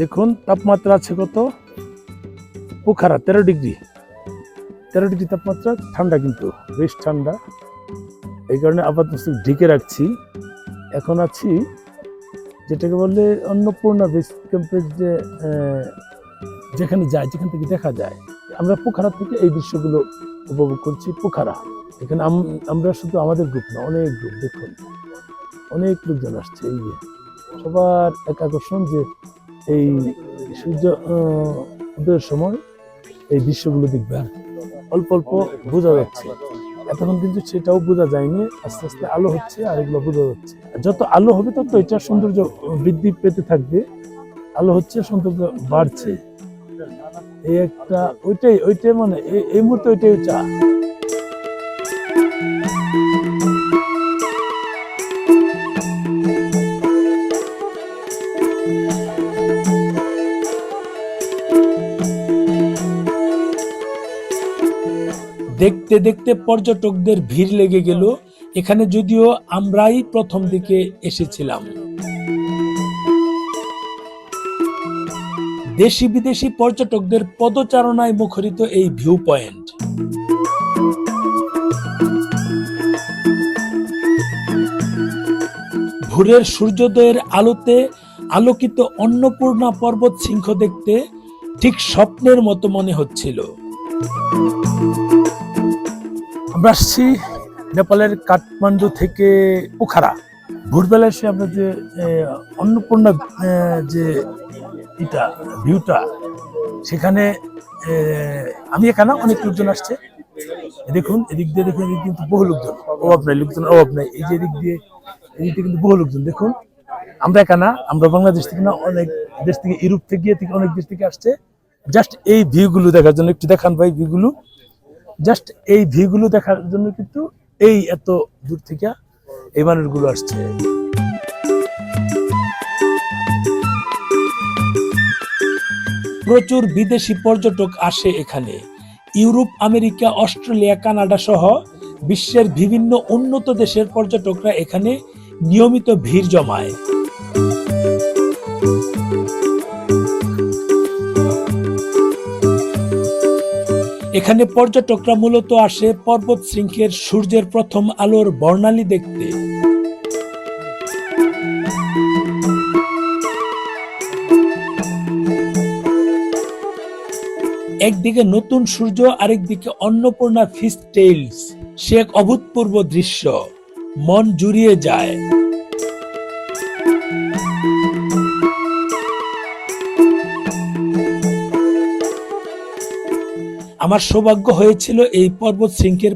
দেখুন, তাপমাত্রা আছে কত? পোখারা, তেরো ডিগ্রি। তেরো ডিগ্রি তাপমাত্রা, ঠান্ডা কিন্তু, বেশ ঠান্ডা। এই কারণে আপাতত ঢেকে রাখছি। এখন আছি, যেটাকে বলে অন্নপূর্ণা বেস ক্যাম্পের যে যেখানে যায়, যেখান থেকে দেখা যায়। আমরা পোখারা থেকে এই দৃশ্যগুলো উপভোগ করছি, পোখারা। এখানে আমরা শুধু আমাদের গ্রুপ না, অনেক গ্রুপ দেখুন। অনেক লোকজন আসছে, এই যে। সবার এক আকর্ষণ যে এই সূর্য উদয়ের সময় এই দৃশ্যগুলো দেখবে। আর অল্প অল্প বোঝা যাচ্ছে। এতক্ষণ কিন্তু সেটাও বোঝা যায়নি। আস্তে আস্তে আলো হচ্ছে আর এগুলো বোঝা যাচ্ছে। যত আলো হবে তত এটা সৌন্দর্য বৃদ্ধি পেতে থাকবে। আলো হচ্ছে, সৌন্দর্য বাড়ছে। এই একটা, ওইটাই ওইটাই মানে এই- এই মুহূর্তে ওইটাই চা দেখতে দেখতে পর্যটকদের ভিড় লেগে গেল। এখানে যদিও আমরাই প্রথম দিকে এসেছিলাম। দেশি বিদেশি পর্যটকদের পদচারণায় মুখরিত এই ভিউ পয়েন্ট ভোরের সূর্যোদয়ের আলোতে আলোকিত অন্নপূর্ণা পর্বত শৃঙ্খ দেখতে ঠিক স্বপ্নের মতো মনে হচ্ছিল। আমরা আসছি নেপালের কাঠমান্ডু থেকে পোখারা ভোরবেলা এসে আমরা যে অন্নপূর্ণা যে এটা ভিউটা, সেখানে আমি এখানে অনেক লোকজন আসছে। দেখুন, এদিক দিয়ে দেখুন, এদিক কিন্তু বহু লোকজন। অভাব নাই, লোকজন অভাব নাই। এই যে এদিক দিয়ে এদিক দিয়ে কিন্তু বহু লোকজন। দেখুন, আমরা এখানে আমরা বাংলাদেশ থেকে না, অনেক দেশ থেকে, ইউরোপ থেকে থেকে অনেক দেশ থেকে আসছে। জাস্ট এই ভিউগুলো দেখার জন্য একটু দেখান ভাই ভিউগুলো। জাস্ট এই ভিউগুলো দেখার জন্য কিন্তু এই এত দূর থেকে এই মানুষগুলো আসছে। প্রচুর বিদেশি পর্যটক আসে এখানে। ইউরোপ, আমেরিকা, অস্ট্রেলিয়া, কানাডা সহ বিশ্বের বিভিন্ন উন্নত দেশের পর্যটকরা এখানে নিয়মিত ভিড় জমায়। এখানে পর্যটকরা মূলত আসে পর্বত শৃঙ্খের সূর্যের প্রথম আলোর বর্ণালী দেখতে। একদিকে নতুন সূর্য, আরেকদিকে অন্নপূর্ণা ফিস টেইলস। সে এক অভূতপূর্ব দৃশ্য। মন জুড়িয়ে যায়। আমার সৌভাগ্য হয়েছিল এই পর্বত শৃঙ্খের